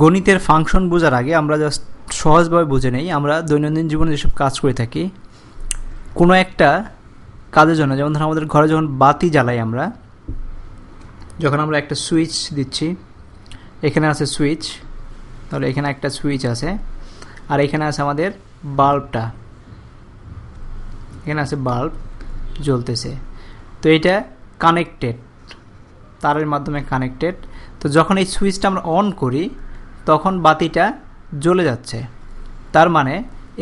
গণিতের ফাংশন বোঝার আগে আমরা জাস্ট সহজভাবে বুঝে নেই, আমরা দৈনন্দিন জীবনে যেসব কাজ করে থাকি, কোনো একটা কাজের জন্য, যেমন ধরুন আমাদের ঘরে যখন বাতি জ্বালাই আমরা, যখন আমরা একটা সুইচ দিচ্ছি, এখানে আছে সুইচ তাহলে এখানে একটা সুইচ আছে, আর এখানে আছে আমাদের বাল্বটা, এখানে আছে বাল্ব জ্বলতেছে। তো এটা কানেক্টেড তারের মাধ্যমে কানেক্টেড তো যখন এই সুইচটা আমরা অন করি তখন বাতিটা জ্বলে যাচ্ছে। তার মানে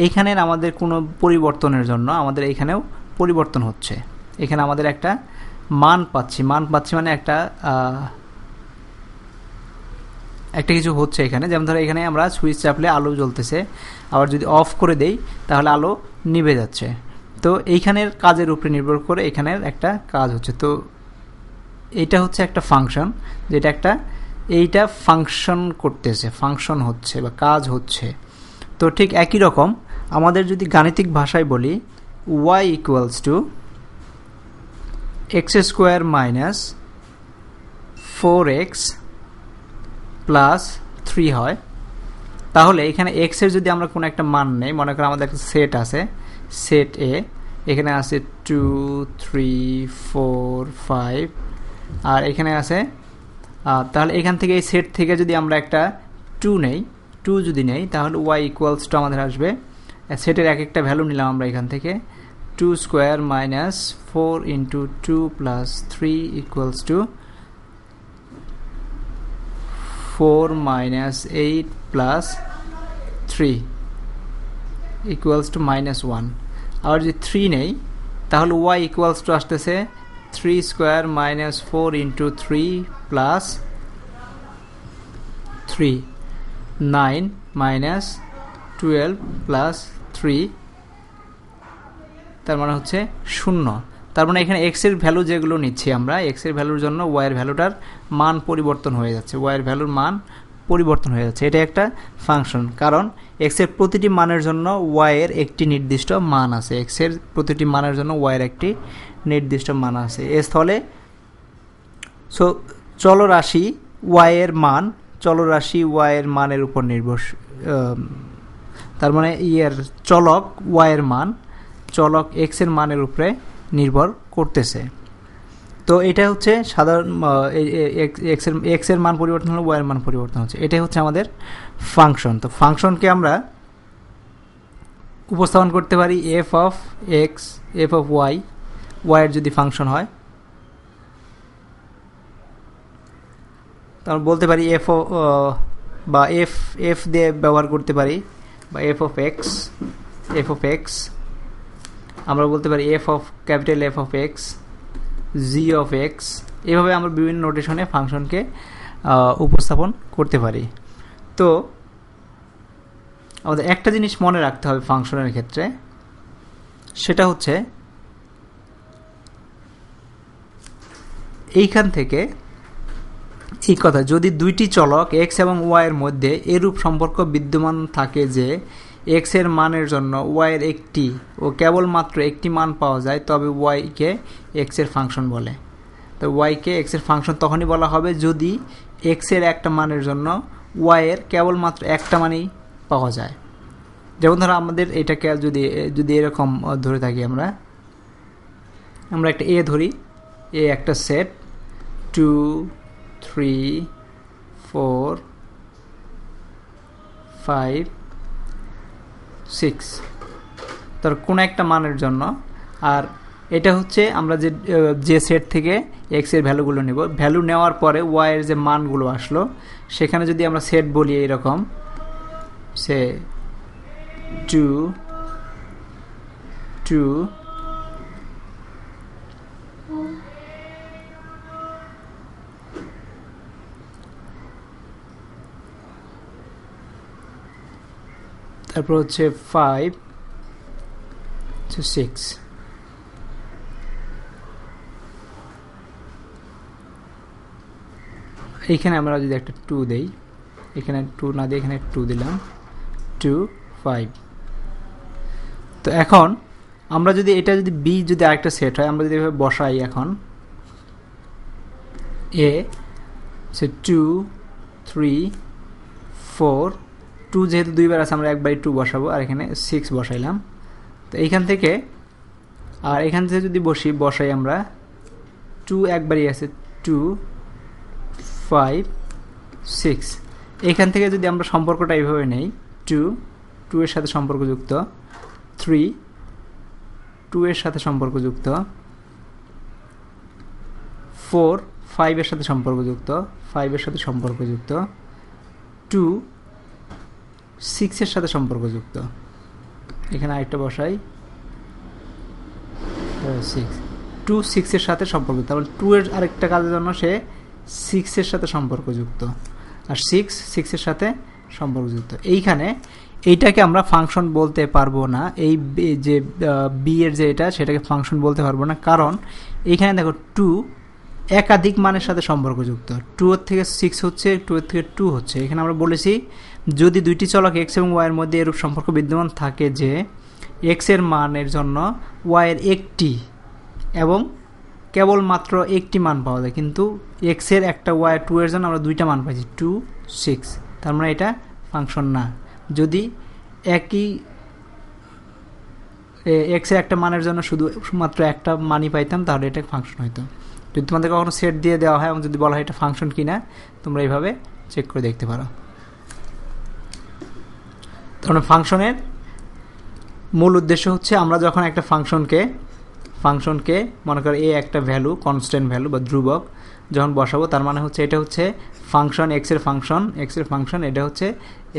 এইখানের আমাদের কোনো পরিবর্তনের জন্য আমাদের এইখানেও পরিবর্তন হচ্ছে। এখানে আমাদের একটা মান পাচ্ছি। মান পাচ্ছি মানে একটা একটা কিছু হচ্ছে এখানে। যেমন ধরো এখানে আমরা সুইচ চাপলে আলো জ্বলতেছে। আবার যদি অফ করে দেই, তাহলে আলো নিভে যাচ্ছে। তো এইখানের কাজের উপরে নির্ভর করে এখানের একটা কাজ হচ্ছে। তো এটা হচ্ছে একটা ফাংশন, যেটা একটা এইটা ফাংশন করতেছে ফাংশন হচ্ছে বা কাজ হচ্ছে। তো ঠিক একই রকম, আমাদের যদি গাণিতিক ভাষায় বলি Y equals to X square minus four X plus three হয়। তাহলে এখানে এক্সের যদি আমরা কোনো একটা মান নেই, মনে করেন আমাদের একটা সেট আছে সেট এ এখানে আছে টু থ্রি ফোর ফাইভ আর এখানে আছে তাহলে এখান থেকে এই সেট থেকে যদি আমরা একটা টু নেই টু যদি নেই, তাহলে ওয়াই ইকুয়ালস টু আমাদের আসবে। সেটের এক একটা ভ্যালু নিলাম আমরা এখান থেকে। Two square minus four into two plus three equals to four minus eight plus three equals to minus one আবার যদি থ্রি নেই, তাহলে ওয়াই ইকুয়ালস টু আসতেছে three square minus four into three plus three nine minus twelve plus three তার মানে হচ্ছে শূন্য। তার মানে এখানে এক্সের ভ্যালু যেগুলো নিচ্ছি আমরা এক্সের ভ্যালুর জন্য ওয়াইয়ের ভ্যালুটার মান পরিবর্তন হয়ে যাচ্ছে। ওয়াইয়ের ভ্যালুর মান পরিবর্তন হয়ে যাচ্ছে। এটা একটা ফাংশন কারণ এক্সের প্রতিটি মানের জন্য ওয়াইয়ের একটি নির্দিষ্ট মান আছে। এক্সের প্রতিটি মানের জন্য ওয়াইয়ের একটি নির্দিষ্ট মান আছে। স্থলে সো চলরাশি ওয়াইয়ের মান, চলরাশি ওয়াইয়ের মানের উপর নির্ভর তার মানে ইয়ের চলক ওয়াইয়ের মান, চলক এক্সের মানের উপরে নির্ভর করতেছে। তো এটা হচ্ছে সাধারণ এক্সের এক্সের মান পরিবর্তন হলে ওয়াইয়ের মান পরিবর্তন হচ্ছে। এটাই হচ্ছে আমাদের ফাংশন তো ফাংশনকে আমরা উপস্থাপন করতে পারি F of X F of Y ওয়াইয়ের যদি ফাংশন হয়, তাহলে বলতে পারি এফ ও বা এফ এফ দিয়ে ব্যবহার করতে পারি, বা F of X F of X আমরা বলতে পারি F of capital F of X G of X এভাবে আমরা বিভিন্ন নোটেশনে ফাংশনকে উপস্থাপন করতে পারি। তো, আমাদের একটা জিনিস মনে রাখতে হবে ফাংশনের ক্ষেত্রে, সেটা হচ্ছে এইখান থেকে এই কথা, যদি দুইটি চলক এক্স এবং ওয়াইয়ের মধ্যে এরূপ সম্পর্ক বিদ্যমান থাকে যে এক্সের মানের জন্য ওয়াইয়ের একটি ও কেবলমাত্র একটি মান পাওয়া যায়, তবে ওয়াইকে এক্সের ফাংশন বলে। তো ওয়াইকে এক্সের ফাংশন তখনই বলা হবে যদি এক্সের একটা মানের জন্য ওয়াইয়ের কেবলমাত্র একটা মানই পাওয়া যায়। যেমন ধরো আমাদের এটাকে যদি যদি এরকম ধরে থাকি আমরা আমরা একটা এ ধরি এ একটা set two three four five six তার কোনো একটা মানের জন্য। আর এটা হচ্ছে আমরা যে যে সেট থেকে এক্সের ভ্যালুগুলো নেব। ভ্যালু নেওয়ার পরে ওয়াইয়ের যে মানগুলো আসলো, সেখানে যদি আমরা সেট বলি এরকম সে টু টু তারপর হচ্ছে ফাইভ টু সিক্স এইখানে আমরা যদি একটা টু দেই, এখানে টু না দিয়ে এখানে টু দিলাম টু ফাইভ তো এখন আমরা যদি, এটা যদি বি যদি আরেকটা সেট হয়, আমরা যদি এভাবে বসাই এখন A set two three four two যেহেতু দুইবার আছে, আমরা একবারই টু বসাবো, আর এখানে সিক্স বসাইলাম। তো এইখান থেকে, আর এখান থেকে যদি বসি, বসাই আমরা টু একবারই আছে টু ফাইভ সিক্স এখান থেকে যদি আমরা সম্পর্কটা এইভাবে নেই টু টু এর সাথে সম্পর্কযুক্ত থ্রি টু এর সাথে সম্পর্কযুক্ত ফোর ফাইভের সাথে সম্পর্কযুক্ত ফাইভের সাথে সম্পর্কযুক্ত টু সিক্সের সাথে সম্পর্কযুক্ত। এখানে আরেকটা বসাই। সিক্স টু সিক্সের সাথে সম্পর্কযুক্ত। তারপর টু এর আরেকটা কাজের জন্য সে সিক্সের সাথে সম্পর্কযুক্ত। আর সিক্স সিক্সের সাথে সম্পর্কযুক্ত। এইখানে এইটাকে আমরা ফাংশন বলতে পারব না। এই যে বি এর যে এটা, সেটাকে ফাংশন বলতে পারব না। কারণ এইখানে দেখো টু একাধিক মানের সাথে সম্পর্কযুক্ত। টু এর থেকে সিক্স হচ্ছে টু এর থেকে টু হচ্ছে। এখানে আমরা বলেছি যদি দুইটি চলক এক্স এবং ওয়াইয়ের মধ্যে এরূপ সম্পর্ক বিদ্যমান থাকে যে এক্সের মানের জন্য ওয়াইয়ের একটি এবং কেবলমাত্র একটি মান পাওয়া যায়, কিন্তু এক্সের একটা ওয়াই টু এর জন্য আমরা দুইটা মান পাইছি টু সিক্স তার মানে এটা ফাংশন না। যদি একই এক্সের একটা মানের জন্য শুধু মাত্র একটা মানই পাইতাম, তাহলে এটা ফাংশন হইতো। যদি তোমাদের কখনো সেট দিয়ে দেওয়া হয় এবং যদি বলা হয় এটা ফাংশন কিনা, তোমরা এইভাবে চেক করে দেখতে পারো। তাহলে ফাংশনের মূল উদ্দেশ্য হচ্ছে আমরা যখন একটা ফাংশনকে ফাংশনকে মনে করো এ একটা ভ্যালু, কনস্ট্যান্ট ভ্যালু বা ধ্রুবক যখন বসাবো, তার মানে হচ্ছে এটা হচ্ছে ফাংশন এক্সের ফাংশন এক্সের ফাংশন, এটা হচ্ছে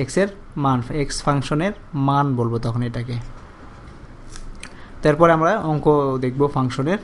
এক্সের মান এক্স ফাংশনের মান বলব তখন এটাকে। তারপরে আমরা অঙ্ক দেখব ফাংশনের